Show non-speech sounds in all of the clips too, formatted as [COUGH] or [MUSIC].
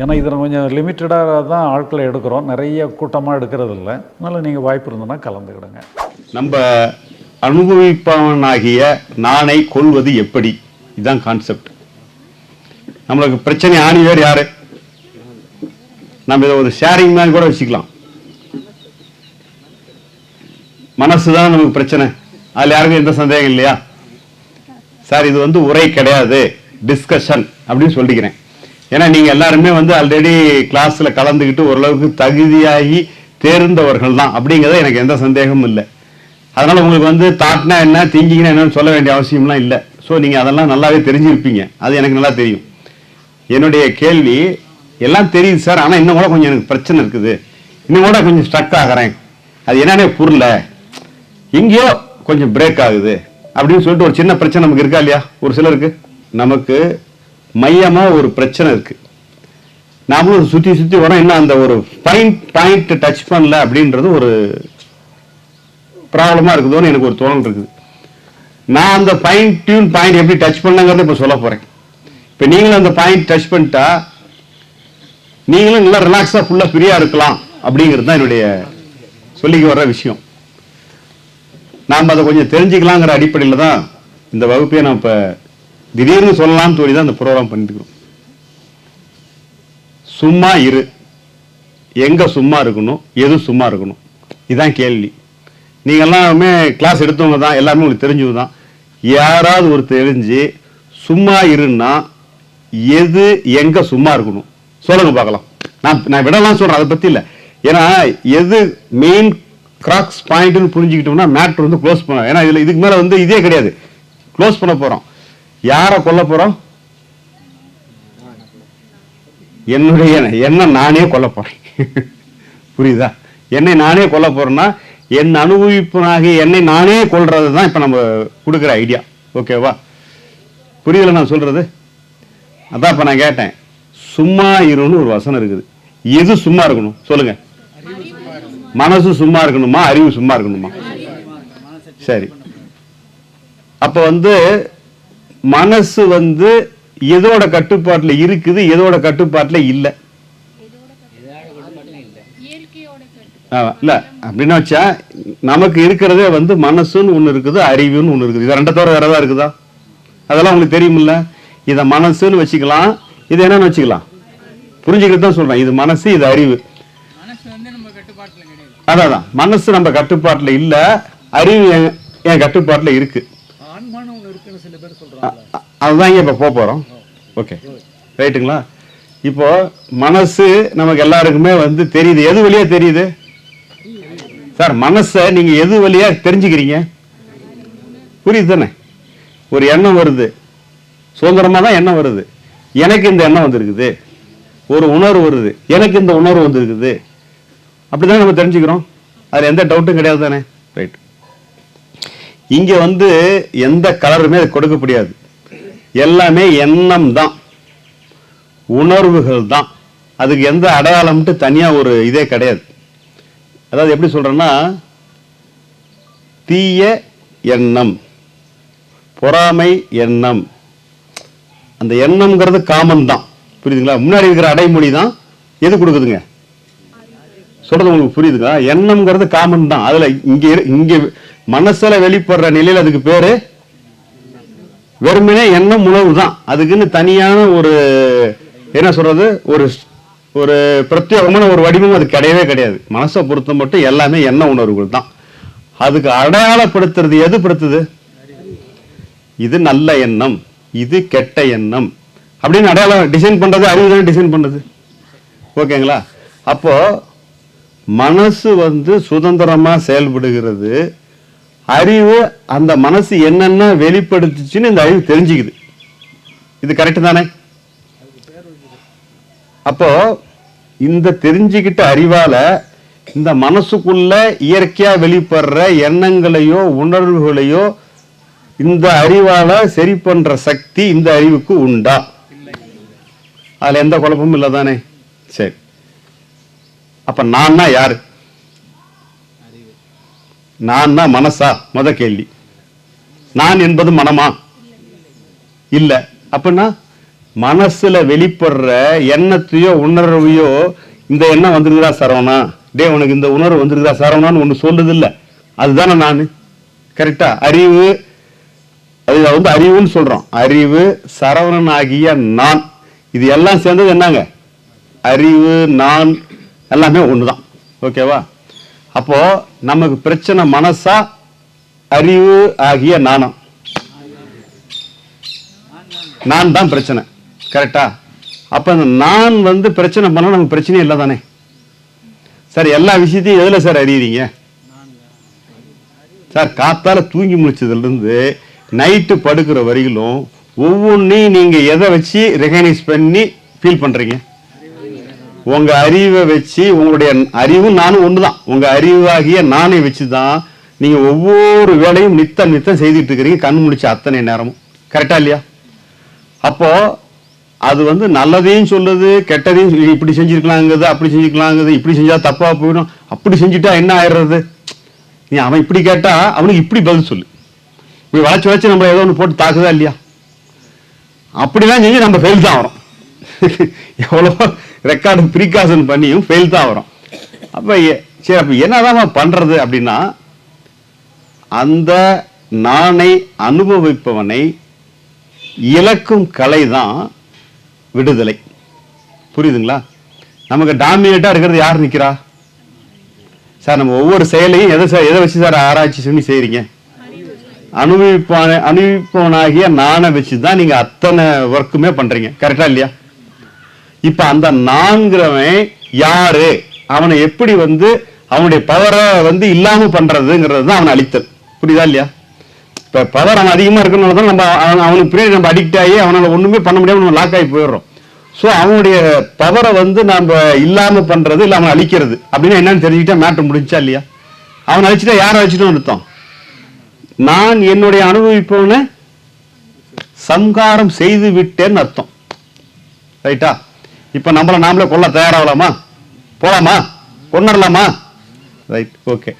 ஏன்னா இதில் கொஞ்சம் லிமிட்டடாக தான் ஆட்களை எடுக்கிறோம். நிறைய கூட்டமாக எடுக்கிறது இல்லை அதனால் நீங்கள் வாய்ப்பு இருந்ததுன்னா கலந்துக்கிடுங்க. நம்ம அனுபவிப்பவனாகிய நானை கொள்வது எப்படி? இதுதான் கான்செப்ட் நம்மளுக்கு பிரச்சனை ஆணிவேர் யார்? நம்ம இதை ஒரு ஷேரிங் மாதிரி கூட வச்சுக்கலாம். மனசு தான் நமக்கு பிரச்சனை. அதில் யாருக்கும் எந்த சந்தேகம் இல்லையா? சார் இது வந்து உரை கிடையாது. டிஸ்கஷன் அப்படின்னு சொல்லிக்கிறேன். ஏன்னா நீங்கள் எல்லாருமே வந்து ஆல்ரெடி கிளாஸில் கலந்துக்கிட்டு ஓரளவுக்கு தகுதியாகி தேர்ந்தவர்கள் தான். அப்படிங்கிறத எனக்கு எந்த சந்தேகமும் இல்லை. அதனால் உங்களுக்கு வந்து தாட்னா என்ன திங்கிங்னா என்னன்னு சொல்ல வேண்டிய அவசியம்லாம் இல்லை. ஸோ நீங்கள் அதெல்லாம் நல்லாவே தெரிஞ்சிருப்பீங்க. அது எனக்கு நல்லா தெரியும். என்னுடைய கேள்வி எல்லாம் தெரியுது சார் ஆனால் இன்னும் கூட கொஞ்சம் எனக்கு பிரச்சனை இருக்குது. இன்னும் கூட கொஞ்சம் ஸ்ட்ரக் ஆகிறேன். அது என்னன்னே புரியல. எங்கேயோ கொஞ்சம் பிரேக் ஆகுது. அப்படின்னு சொல்லிட்டு ஒரு சின்ன பிரச்சனை நமக்கு இருக்கா இல்லையா? ஒரு சிலருக்கு. நமக்கு மையமாக ஒரு பிரச்சனை இருக்குது நாமளும் சுற்றி சுற்றி வரோம் என்ன அந்த ஒரு பாயிண்ட் பாயிண்ட் டச் பண்ணல அப்படின்றது ஒரு ப்ராப்ளமாக இருக்குதோன்னு எனக்கு ஒரு தோணல் இருக்குது. நான் அந்த பாயிண்ட் டியூன் பாயிண்ட் எப்படி டச் பண்ணங்கிறத இப்போ சொல்ல போகிறேன் இப்போ நீங்களும் அந்த பாயிண்ட் டச் பண்ணிட்டா நீங்களும் நல்லா ரிலாக்ஸாக ஃபுல்லாக ஃப்ரீயாக இருக்கலாம் அப்படிங்கிறது தான் என்னுடைய சொல்லிக்க வர்ற விஷயம். நாம் அதை கொஞ்சம் தெரிஞ்சுக்கலாங்கிற அடிப்படையில் தான் இந்த வகுப்பையை நான் இப்போ திடீர்னு சொல்லலாம்னு சொல்லி தான் அந்த ப்ரோக்ராம் பண்ணிட்டுக்கிறோம் சும்மா இரு. எங்க சும்மா இருக்கணும்? எது சும்மா இருக்கணும்? இதுதான் கேள்வி. நீங்க எல்லாமே கிளாஸ் எடுத்தவங்க தான் எல்லாருமே உங்களுக்கு தெரிஞ்சது தான். யாராவது ஒரு தெரிஞ்சு சும்மா இருன்னா எது எங்க சும்மா இருக்கணும்? சொல்லுங்க பார்க்கலாம். நான் நான் விடலாம் சொல்கிறேன் அதை பத்தி இல்லை. ஏன்னா எது மெயின் கிராக்ஸ் பாயிண்ட்னு புரிஞ்சுக்கிட்டோம்னா மேட்ரு வந்து க்ளோஸ் பண்ண ஏன்னா இதில் இதுக்கு மேலே வந்து இதே கிடையாது. க்ளோஸ் பண்ண போறோம். யாரை கொல்ல போறோம்? என்னுடைய என்ன நானே கொல்ல போறேன். புரியுதா? என்னை நானே கொல்ல போறேன்னா என் அனுபவிப்பனாக என்னை நானே கொல்றது தான் இப்ப நம்ம கொடுக்குற ஐடியா ஓகேவா புரியல நான் சொல்றது? அதான் இப்ப நான் கேட்டேன். சும்மா இருன்னு ஒரு வசனம் இருக்குது. எது சும்மா இருக்கணும்? சொல்லுங்க. மனசு சும்மா இருக்கணுமா? அறிவு சும்மா இருக்கணுமா? சரி. அப்ப வந்து மனசு வந்து எதோட கட்டுப்பாட்டில் இருக்குது எதோட கட்டுப்பாட்டில் இல்லை. ஆ, இல்ல. வச்சா நமக்கு இருக்கிறதே வந்து மனசுன்னு ஒன்று இருக்குது அறிவுன்னு ஒன்று இருக்குது. இது ரெண்டை தவிர வேறதா இருக்குதா? அதெல்லாம் உங்களுக்கு தெரியுமில்ல? இதை மனசுன்னு வச்சுக்கலாம். இது என்னன்னு வச்சுக்கலாம். புரிஞ்சுக்கிட்டு தான் சொல்கிறேன் இது மனசு இது அறிவு. அதான் அதான். மனசு நம்ம கட்டுப்பாட்டில் இல்லை அறிவு என் என் கட்டுப்பாட்டில் இருக்குது சில பேர் அ- அதுதான் இப்ப போக போறோம். ஓகே ரைட்டுங்களா இப்போ மனசு நமக்கு எல்லாருக்குமே வந்து தெரியுது. எது வழியா தெரியுது? சார் மனசை நீங்க எது வழியா தெரிஞ்சுக்கிறீங்க? புரியுது தானே? ஒரு எண்ணம் வருது. சுதந்திரமா தான் எண்ணம் வருது. எனக்கு இந்த எண்ணம் வந்திருக்குது. ஒரு உணர்வு வருது. எனக்கு இந்த உணர்வு வந்திருக்குது. அப்படிதான் நம்ம தெரிஞ்சுக்கிறோம்? அதுல எந்த டவுட்டும் கிடையாது தானே? ரைட் இங்க வந்து எந்த கலருமே அது கொடுக்க முடியாது. எல்லாமே எண்ணம் தான். உணர்வுகள் தான். அதுக்கு எந்த அடையாளம்ட்டு தனியாக ஒரு இதே கிடையாது. அதாவது எப்படி சொல்கிறேன்னா தீய எண்ணம் பொறாமை எண்ணம். அந்த எண்ணம்ங்கிறது காமன் தான். புரியுதுங்களா? முன்னாடி இருக்கிற அடைமொழி தான். எது கொடுக்குதுங்க? சொல்றது உங்களுக்கு புரியுதுங்களா? எண்ணம்ங்கிறது காமன் தான். அதுல இங்க இரு- இங்க மனசுல வெளிப்படுற நிலையில அதுக்கு பேரு வெறுமனே எண்ணம் உணவு தான். அதுக்குன்னு தனியான ஒரு என்ன சொல்றது? ஒரு ஒரு பிரத்யேகமான ஒரு வடிவம் அது கிடையவே கிடையாது. மனசை பொறுத்த மட்டும் எல்லாமே எண்ண உணர்வுகள் தான். அதுக்கு அடையாளப்படுத்துறது எது படுத்துது இது நல்ல எண்ணம் இது கெட்ட எண்ணம். அப்படின்னு அடையாளம் டிசைன் பண்றது அறிவு தானே டிசைன் பண்ணுது ஓகேங்களா? அப்போ மனசு வந்து சுதந்திரமாக செயல்படுகிறது. அறிவு அந்த மனசு என்னென்ன வெளிப்படுத்துச்சுன்னு இந்த அறிவு தெரிஞ்சுக்குது. இது கரெக்டு தானே? அப்போ இந்த தெரிஞ்சுக்கிட்ட அறிவால இந்த மனசுக்குள்ள இயற்கையா வெளிப்படுற எண்ணங்களையோ உணர்வுகளையோ இந்த அறிவால சரி பண்ற சக்தி இந்த அறிவுக்கு உண்டா? அதுல எந்த குழப்பமும் இல்லை தானே சரி. அப்ப நான் யாரு? நான் மனசா? முத கேள்வி. நான் என்பது மனமா? இல்ல. அப்படின்னா மனசுல வெளிப்படுற எண்ணத்தையோ உணர்வையோ இந்த எண்ணம் வந்துருக்குதா சரவணா? டேய் உனக்கு இந்த உணர்வு வந்துருக்குதா சரவணான்னு ஒண்ணு சொல்லுது இல்ல அதுதானே நான். கரெக்டா அறிவு. அது வந்து அறிவுன்னு சொல்றோம். அறிவு சரவணன் ஆகிய நான். இது எல்லாம் சேர்ந்தது என்னங்க? அறிவு நான் எல்லாமே ஒன்று தான் ஓகேவா அப்போ நமக்கு பிரச்சனை மனசா அறிவு ஆகிய நாணம் நான்? தான் பிரச்சனை. கரெக்டா அப்போ இந்த நான் வந்து பிரச்சனை பண்ணால் நமக்கு பிரச்சனையே இல்லை தானே? சார் எல்லா விஷயத்தையும் எதில் சார் அறியுறீங்க? சார் காத்தால தூங்கி முடிச்சதுலேருந்து நைட்டு படுக்கிற வரையிலும் ஒவ்வொன்றையும் நீங்கள் எதை வச்சு ரெகனைஸ் பண்ணி ஃபீல் பண்ணுறீங்க உங்கள் அறிவை வச்சு உங்களுடைய அறிவும் நானும் ஒன்று தான் உங்கள் அறிவாகிய நானை வச்சு தான் நீங்கள் ஒவ்வொரு வேலையும் நித்தம் நித்தம் செய்துட்டு இருக்கிறீங்க. கண் முடிச்ச அத்தனை நேரமும். கரெக்டாக இல்லையா? அப்போது அது வந்து நல்லதையும் சொல்லுது கெட்டதையும் சொல்லி, இப்படி செஞ்சிருக்கலாங்குது அப்படி செஞ்சுக்கலாங்கிறது இப்படி செஞ்சால் தப்பாக போயிடும். அப்படி செஞ்சுட்டா என்ன ஆயிடுறது? நீ அவன் இப்படி கேட்டால் அவனுக்கு இப்படி பதில் சொல்லு. இப்படி வளைச்சு வளைச்சு நம்ம ஏதோ ஒன்று போட்டு தாக்குதா இல்லையா? அப்படிலாம் செஞ்சு நம்ம ஃபெயில் தான் வரும் [LAUGHS] எவ்வளோ ரெக்கார்டு ப்ரீகாஷன் பண்ணியும் ஃபெயில் தான் வரும். அப்போ சரி அப்போ என்னதான் பண்ணுறது அப்படின்னா அந்த நானை அனுபவிப்பவனை இழக்கும் கலை தான் விடுதலை. புரியுதுங்களா? நமக்கு டாமினேட்டாக இருக்கிறது யார் நிற்கிறா சார் நம்ம ஒவ்வொரு செயலையும் எதை சார் எதை வச்சு சார் ஆராய்ச்சி சொல்லி செய்கிறீங்க அனுபவிப்பான அனுபவிப்பவனாகிய நானை வச்சு தான் நீங்கள் அத்தனை ஒர்க்குமே பண்ணுறீங்க கரெக்டாக இல்லையா? இப்ப அந்த நான்கிறவன் யாரு? அவனை எப்படி வந்து அவனுடைய பவரை வந்து இல்லாம பண்றதுங்கிறது தான் அவனை அழித்தல். புரியுதா இல்லையா? இப்ப பவர் அவன் அதிகமா இருக்கனால தான் நம்ம அவன் அவனுக்கு பின்னாடி நம்ம அடிக்ட் ஆகி அவனால ஒண்ணுமே பண்ண முடியாம நம்ம லாக் ஆகி போயிடுறோம். ஸோ அவனுடைய பவரை வந்து நம்ம இல்லாம பண்றது இல்லை அவனை அழிக்கிறது அப்படின்னு என்னன்னு தெரிஞ்சுக்கிட்டா மேட்ரு முடிஞ்சா இல்லையா? அவனை அழிச்சிட்டா யாரை அழிச்சிட்டோம் அர்த்தம்? நான் என்னுடைய அனுபவிப்பவனை சம்காரம் செய்து விட்டேன்னு அர்த்தம். ரைட்டா இப்ப நம்மள நாமளே கொல்ல தயாராகலாமா? போலாமா? கொண்டுடலாமா ரைட் ஓகே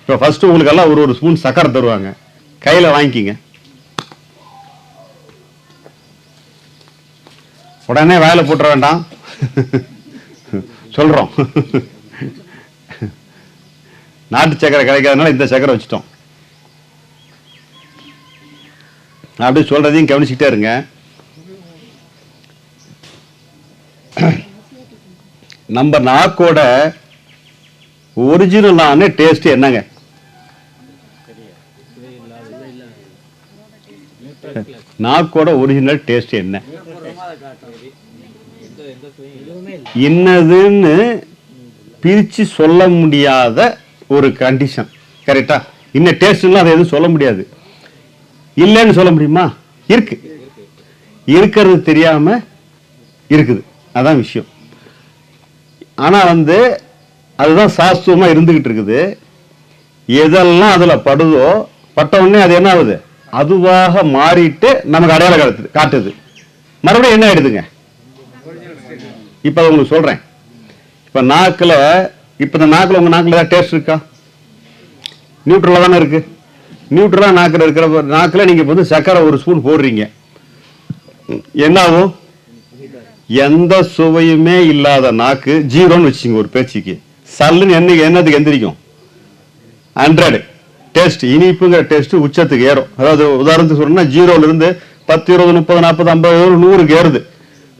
இப்போ ஃபஸ்ட்டு உங்களுக்கு எல்லாம் ஒரு ஒரு ஸ்பூன் சக்கரை தருவாங்க. கையில் வாங்கிக்கிங்க. உடனே வேலை போட்டுற வேண்டாம். சொல்கிறோம் நாட்டு சக்கரை கிடைக்காதனால இந்த சக்கரை வச்சுட்டோம். நான் அப்படியே சொல்றதையும் கவனிச்சுக்கிட்டே இருங்க. நம்ம நாக்கோட ஒரிஜினலான டேஸ்ட் என்னங்க? நாக்கோட ஒரிஜினல் டேஸ்ட் என்ன? என்னதுன்னு பிரிச்சு சொல்ல முடியாத ஒரு கண்டிஷன் கரெக்டா இன்ன டேஸ்ட்லாம் அதை எதுவும் சொல்ல முடியாது. இல்லைன்னு சொல்ல முடியுமா? இருக்கு. இருக்கிறது தெரியாம இருக்குது. அதான் விஷயம். ஆனா வந்து அதுதான் சாஸ்துவமா இருந்துகிட்டு இருக்குது. எதெல்லாம் அதுல படுதோ பட்ட உடனே அது என்ன ஆகுது? அதுவாக மாறிட்டு நமக்கு அடையாளம் காட்டுது காட்டுது. மறுபடியும் என்ன ஆயிடுதுங்க? இப்ப அதை உங்களுக்கு சொல்றேன். இப்ப நாக்குல இப்ப இந்த நாக்குல உங்க நாக்குல ஏதாவது டேஸ்ட் இருக்கா? நியூட்ரலாக தானே இருக்கு. நியூட்ரலாக நாக்கில் இருக்கிற ஒரு நாக்குல நீங்க வந்து சக்கரை ஒரு ஸ்பூன் போடுறீங்க. என்ன ஆகும்? எந்த சுவையுமே இல்லாத நாக்கு ஜீரோன்னு வச்சுங்க ஒரு பேச்சுக்கு. சல்லுன்னு என்ன என்னதுக்கு எந்திரிக்கும்? ஹண்ட்ரடு டேஸ்ட் இனிப்புங்கிற டேஸ்ட் உச்சத்துக்கு ஏறும். அதாவது உதாரணத்துக்கு சொல்லணும்னா ஜீரோல இருந்து பத்து இருபது முப்பது நாற்பது ஐம்பது ஒரு நூறுக்கு ஏறுது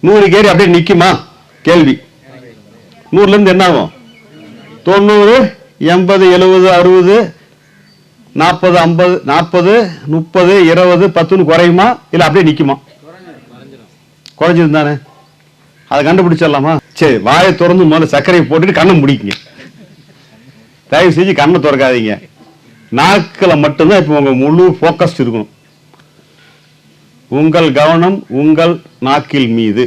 நூறுக்கு ஏறி அப்படியே நிற்குமா கேள்வி. நூறுலேருந்து என்ன ஆகும்? தொண்ணூறு எண்பது எழுபது அறுபது நாற்பது ஐம்பது நாற்பது முப்பது இருபது பத்துன்னு குறையுமா? இல்லை அப்படியே நிற்குமா குறைஞ்சிருந்தானே அதை கண்டுபிடிச்சிடலாமா? சரி வாயை திறந்து முதல்ல சர்க்கரையை போட்டுட்டு கண்ணை முடிக்குங்க தயவு செஞ்சு கண்ணை திறக்காதீங்க. நாக்கில் மட்டும்தான் இப்போ உங்கள் முழு ஃபோக்கஸ்ட் இருக்கணும். உங்கள் கவனம் உங்கள் நாக்கில் மீது.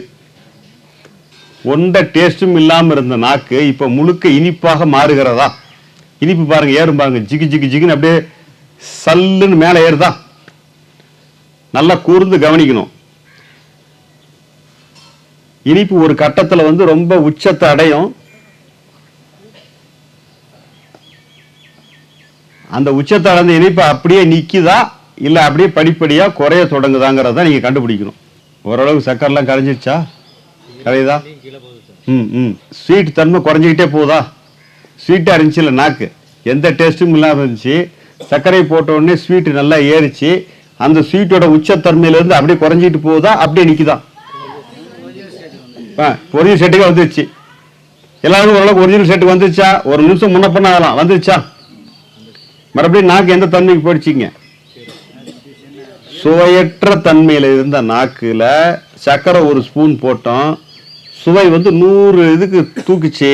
ஒண்ட டேஸ்ட்டும் இல்லாமல் இருந்த நாக்கு இப்போ முழுக்க இனிப்பாக மாறுகிறதா? இனிப்பு பாருங்க ஏறும் பாருங்க. ஜிகு ஜிகு ஜிகுன்னு அப்படியே சல்லுன்னு மேலே ஏறுதா? நல்லா கூர்ந்து கவனிக்கணும். இனிப்பு ஒரு கட்டத்தில் வந்து ரொம்ப உச்சத்தை அடையும். அந்த உச்சத்தை அடைந்த இனிப்பு அப்படியே நிற்குதா இல்லை அப்படியே படிப்படியாக குறைய தொடங்குதாங்கிறத நீங்கள் கண்டுபிடிக்கணும். ஓரளவு சக்கரெலாம் கரைஞ்சிருச்சா? கரையுதா? ம் ம். ஸ்வீட் தன்மை குறைஞ்சிக்கிட்டே போகுதா? ஸ்வீட்டாக இருந்துச்சுல்ல நாக்கு? எந்த டேஸ்ட்டும் இல்லாமல் இருந்துச்சு. சர்க்கரை போட்ட உடனே ஸ்வீட்டு நல்லா ஏறிச்சு. அந்த ஸ்வீட்டோட உச்சத்தன்மையிலேருந்து அப்படியே குறைஞ்சிட்டு போகுதா? அப்படியே நிற்குதா ஒரிஜினல் செட்டுக்கு வந்துருச்சு. எல்லாருக்கும் ஓரளவுக்கு ஒரிஜினல் செட்டு வந்துருச்சா? ஒரு நிமிஷம் முன்ன பண்ண ஆகலாம் வந்துருச்சா? மறுபடியும் நாக்கு எந்த தன்மைக்கு போயிடுச்சிங்க? சுவையற்ற தன்மையில் இருந்த நாக்கில் சர்க்கரை ஒரு ஸ்பூன் போட்டோம். சுவை வந்து நூறு இதுக்கு தூக்குச்சு.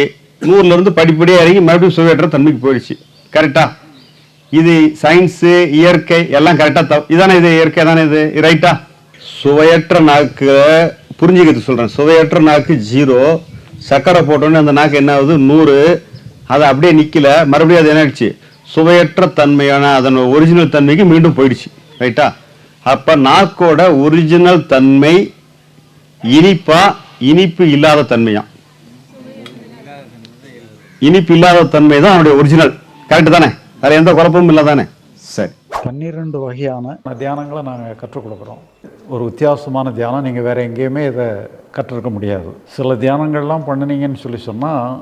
நூறுலேருந்து இருந்து இறங்கி மறுபடியும் சுவையற்ற தன்மைக்கு போயிடுச்சு. கரெக்டா இது சயின்ஸு இயற்கை எல்லாம் கரெக்டாக த இதானே இது இயற்கை தானே இது? ரைட்டா சுவையற்ற நாக்கு புரிஞ்சுக்கிறது சொல்கிறேன் சுவையற்ற நாக்கு ஜீரோ. சர்க்கரை போட்டோன்னே அந்த நாக்கு என்ன ஆகுது? நூறு. அது அப்படியே நிற்கல மறுபடியும் அது என்ன ஆயிடுச்சு சுவையற்ற தன்மையான அதன் ஒரிஜினல் தன்மைக்கு மீண்டும் போயிடுச்சு. ரைட்டா அப்போ நாக்கோட ஒரிஜினல் தன்மை இனிப்பா இனிப்பு இல்லாத தன்மையா? இனிப்பு இல்லாத தன்மை தான் அவனுடைய ஒரிஜினல் கரெக்ட் தானே? வேற எந்த குழப்பமும் இல்லை தானே சரி. பன்னிரெண்டு வகையான தியானங்களை நாங்கள் கற்றுக் கொடுக்குறோம். ஒரு வித்தியாசமான தியானம். நீங்கள் வேறு எங்கேயுமே இதை கற்றுருக்க முடியாது. சில தியானங்கள்லாம் பண்ணினீங்கன்னு சொல்லி சொன்னால்